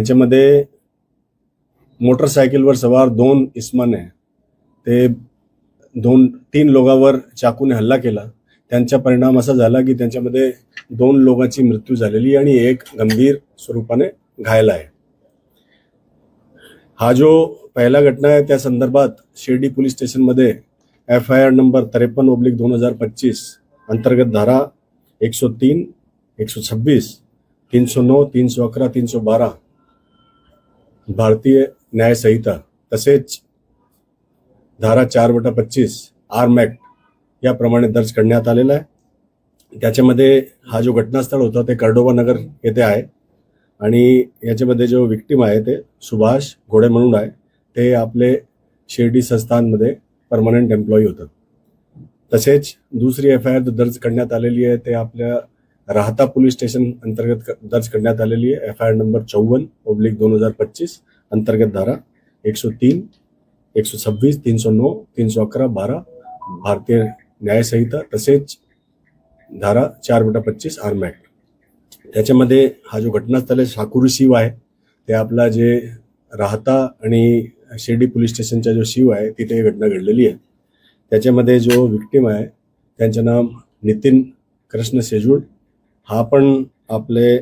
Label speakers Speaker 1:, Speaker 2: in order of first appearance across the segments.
Speaker 1: त्यांच्यामध्ये मोटरसायकलवर सवार दोन इस्माने ते दोन तीन लोकांवर चाकूने हल्ला केला. त्यांचा परिणाम असा झाला की त्यांच्यामध्ये दोन लोकांची मृत्यू झालेली आणि एक गंभीर स्वरूपाने घायल आहे. हा जो पहिला घटना आहे त्या संदर्भात शिर्डी पोलीस स्टेशनमध्ये एफ आय आर नंबर त्रेपन्न ओब्लिक दोन हजार पच्चीस अंतर्गत धारा एकशे तीन एकशे छब्बीस तीनशे नऊ तीनशे अकरा तीनशे बारा भारतीय न्यायसंहिता तसेच धारा चार बटा पच्चीस आर्म ॲक्ट याप्रमाणे दर्ज करण्यात आलेला आहे. त्याच्यामध्ये हा जो घटनास्थळ होता ते कर्डोबा नगर येथे आहे आणि याच्यामध्ये जो विक्टीम आहे ते सुभाष घोडे म्हणून आहे. ते आपले शिर्डी संस्थानमध्ये परमनंट एम्प्लॉई होतात. तसेच दुसरी एफ आय आर दर्ज करण्यात आलेली आहे ते आपल्या राहता पोलीस स्टेशन अंतर्गत दर्ज करण्यात आलेली आहे. एफ आय आर नंबर चौवन पब्लिक दोन हजार पच्चीस अंतर्गत धारा एकशे तीन एकशे सव्वीस तीनशे नऊ तीनशे अकरा बारा भारतीय न्यायसंहिता तसेच धारा चार बटा पच्चीस आर्म ॲक्ट त्याच्यामध्ये हा जो घटनास्थळ आहे साकुरी शिव आहे. ते आपला जे राहता आणि शिर्डी पोलीस स्टेशनचा जो शिव आहे तिथे ही घटना घडलेली आहे. त्याच्यामध्ये जो विक्टीम आहे त्यांचं नाव नितीन कृष्ण सेजूळ हा पण आपले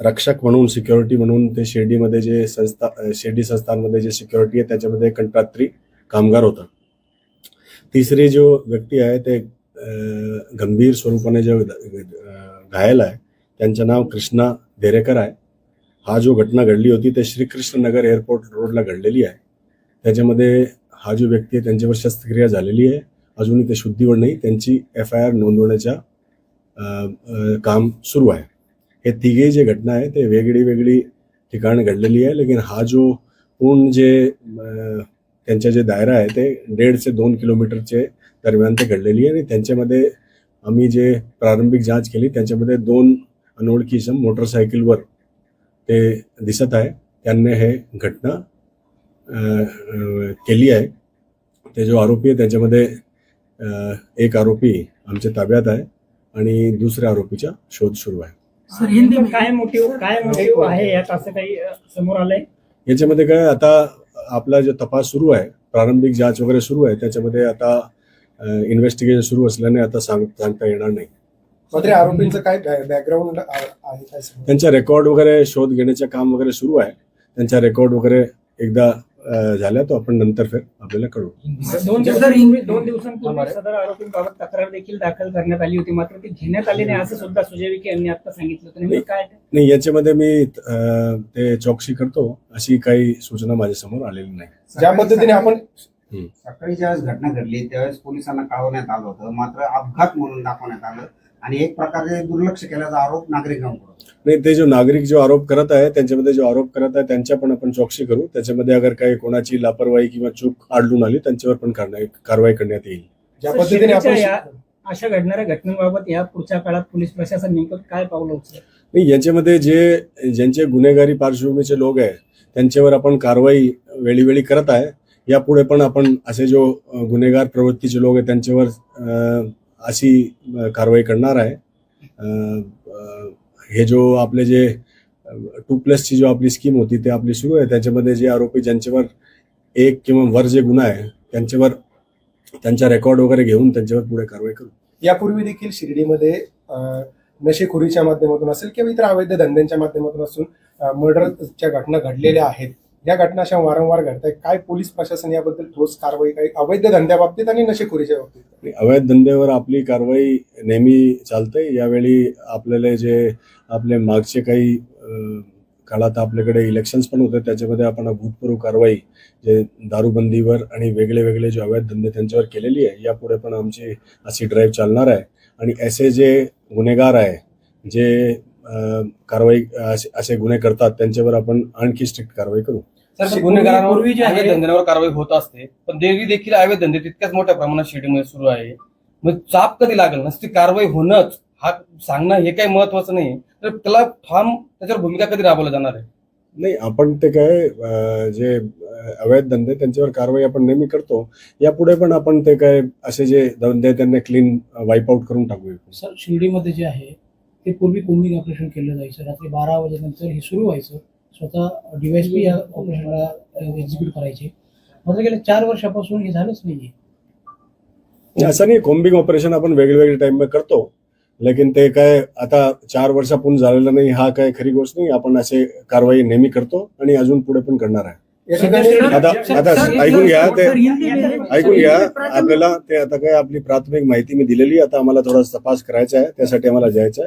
Speaker 1: रक्षक म्हणून सिक्युरिटी म्हणून ते शिर्डीमध्ये जे संस्था अ, शिर्डी संस्थांमध्ये जे सिक्युरिटी आहे त्याच्यामध्ये कंत्रात्री कामगार होता. तिसरी जो व्यक्ती आहे ते गंभीर स्वरूपाने जो घायल आहे त्यांचं नाव कृष्णा देरेकर आहे. हा जो घटना घडली होती ते श्रीकृष्ण नगर एअरपोर्ट रोडला घडलेली आहे. त्याच्यामध्ये हा जो व्यक्ती आहे त्यांच्यावर शस्त्रक्रिया झालेली आहे. अजूनही ते शुद्धीवर नाही त्यांची एफ आय आर नोंदवण्याच्या काम सुरू आहे. हे तिघे जे घटना आहे ते वेगळी वेगळी ठिकाण घडलेली आहे. लेकिन हा जो पूर्ण जे त्यांच्या त्यांचा जे दायरा आहे ते दीड ते दोन किलोमीटरचे दरम्यान ते घडलेली आहे. आणि त्यांच्यामध्ये आम्ही जे प्रारंभिक जांच केली त्यांच्यामध्ये दोन अनोळखी सम मोटरसायकलवर ते दिसत आहे. त्यांनी हे घटना केली आहे. ते जो आरोपी आहे त्याच्यामध्ये एक आरोपी आमच्या ताब्यात आहे. आणि दुसऱ्या आरोपीचा शोध सुरू आहे.
Speaker 2: सर हिंदी में
Speaker 3: काय मोटिव्ह काय मोटिव्ह आहे यात असं काही समोर आलंय?
Speaker 1: याच्यामध्ये काय आता आपला जो तपास सुरू आहे प्रारंभिक जांच वगैरे सुरू आहे त्याच्यामध्ये आता इन्व्हेस्टिगेशन सुरू असल्याने आता सांग सांगता येणार नाही.
Speaker 4: मात्र आरोपींचं काय बॅकग्राऊंड आहे?
Speaker 1: त्यांचा रेकॉर्ड वगैरे शोध घेण्याचे काम वगैरे सुरू आहे. त्यांचा रेकॉर्ड वगैरे एकदा अ, झाला तो आपण नंतर फिर आपल्याला कळू
Speaker 3: दोन दिवसांपूर्वी दोन दिवसांपूर्वी सदर आरोपींबाबत तक्रार देखील दाखल करण्यात आली होती. मात्र ती घेण्यात आली नाही असं सुद्धा सुजय विखे यांनी आता सांगितलं. होतं काय?
Speaker 1: नाही याच्यामध्ये मी अ, ते चौकशी करतो. अशी काही सूचना माझ्यासमोर आलेली नाही.
Speaker 4: ज्या पद्धतीने आपण
Speaker 5: सकाळी ज्यावेळेस घटना घडली त्यावेळेस पोलिसांना कळवण्यात आलं होतं. मात्र अपघात म्हणून दाखवण्यात आलं आणि एक प्रकारे दुर्लक्ष केल्याचा आरोप नागरिकांकडून
Speaker 1: नाही ते जो नागरिक जो आरोप करत आहे त्यांच्यामध्ये जो आरोप करत आहे त्यांच्या पण आपण चौकशी करू. त्याच्यामध्ये अगर काही कोणाची लापरवाही किंवा चूक आढळून आली त्यांच्यावर पण कारवाई कारवाई करण्यात येईल.
Speaker 4: ज्या पद्धतीने आपण
Speaker 3: अशा घडणाऱ्या घटनांबाबत या पुढच्या काळात पोलीस प्रशासन नेमकं काय पावलं उचलेल?
Speaker 1: नाही याच्यामध्ये जे ज्यांचे गुन्हेगारी पार्श्वभूमीचे लोक आहे त्यांच्यावर आपण कारवाई वेळीवेळी करत आहे. यापुढे पण आपण असे जो गुन्हेगार प्रवृत्तीचे लोक आहेत त्यांच्यावर अशी कारवाई करणार आहे. हे जो आपले जे टू प्लसची जो आपली स्कीम होती ते आपली सुरू आहे. त्याच्यामध्ये जे आरोपी ज्यांच्यावर एक किंवा वर जे गुन्हा आहे त्यांच्यावर त्यांचा रेकॉर्ड वगैरे घेऊन त्यांच्यावर पुढे कारवाई करू.
Speaker 4: यापूर्वी देखील शिर्डीमध्ये नशेखोरीच्या माध्यमातून असेल किंवा इतर अवैध धंद्यांच्या माध्यमातून असून मर्डरच्या घटना घडलेल्या आहेत या घटना अशा वारंवार घडत आहेत काय पोलीस प्रशासन याबद्दल ठोस कारवाई काही अवैध धंद्याबाबतीत आणि नशेखोरीच्या बाबतीत?
Speaker 1: अवैध धंद्यावर आपली कारवाई नेहमी चालते यावेळी आपल्याला जे आपले मागचे काही काळात आपल्याकडे इलेक्शन्स पण होते त्याच्यामध्ये आपण भूतपूर्व कारवाई जे दारूबंदीवर आणि वेगळे वेगळे जे अवैध धंदे त्यांच्यावर केलेली आहे यापुढे पण आमची अशी ड्राईव्ह चालणार आहे. आणि असे जे गुन्हेगार आहे जे कारवाई असे असे गुन्हे करतात त्यांच्यावर आपण आणखी स्ट्रिक्ट कारवाई करू.
Speaker 6: सर
Speaker 2: पूर्वी-
Speaker 6: गुन्हेगारांवर
Speaker 2: पूर्वी जे आहे-
Speaker 6: अवैध धंद्यांवर कारवाई होत असते पण देवी देखील अवैध धंदे तितक्याच मोठ्या प्रमाणात शिर्डीमध्ये सुरू आहे. मग चाप कधी लागेल? नसती कारवाई होणंच. हा सांगणं हे काही महत्वाचं नाही. तर त्याला ठाम त्याच्यावर भूमिका कधी राबवल्या जाणार आहे?
Speaker 1: नाही आपण ते काय जे अवैध धंदे त्यांच्यावर कारवाई आपण नेहमी करतो यापुढे पण आपण ते काय असे जे धंदे त्यांना क्लीन वाईप आउट करून टाकू
Speaker 2: सर शिर्डीमध्ये जे आहे ते पूर्वी कोम्बिंग ऑपरेशन केलं जायचं. रात्री बारा वाजेनंतर हे सुरू व्हायचं. स्वतः डीवायसपी या ऑपरेशनला एक्झिक्यूट करायचे. मात्र गेल्या चार वर्षापासून हे झालंच नाहीये.
Speaker 1: असं नाही कोम्बिंग ऑपरेशन आपण वेगवेगळे टाइम में करतो. लेकिन ते काय आता चार वर्षापून झालेलं नाही हा काय खरी गोष्ट नाही. आपण असे कारवाई नेहमी करतो आणि अजून पुढे पण करणार आहे.
Speaker 4: या ठिकाणी
Speaker 1: आता आता ऐकून घ्या ते ऐकून घ्या आपल्याला ते आता काय आपली प्राथमिक माहिती मी दिलेली आता आम्हाला थोडा तपास करायचा आहे त्यासाठी आम्हाला जायचं आहे.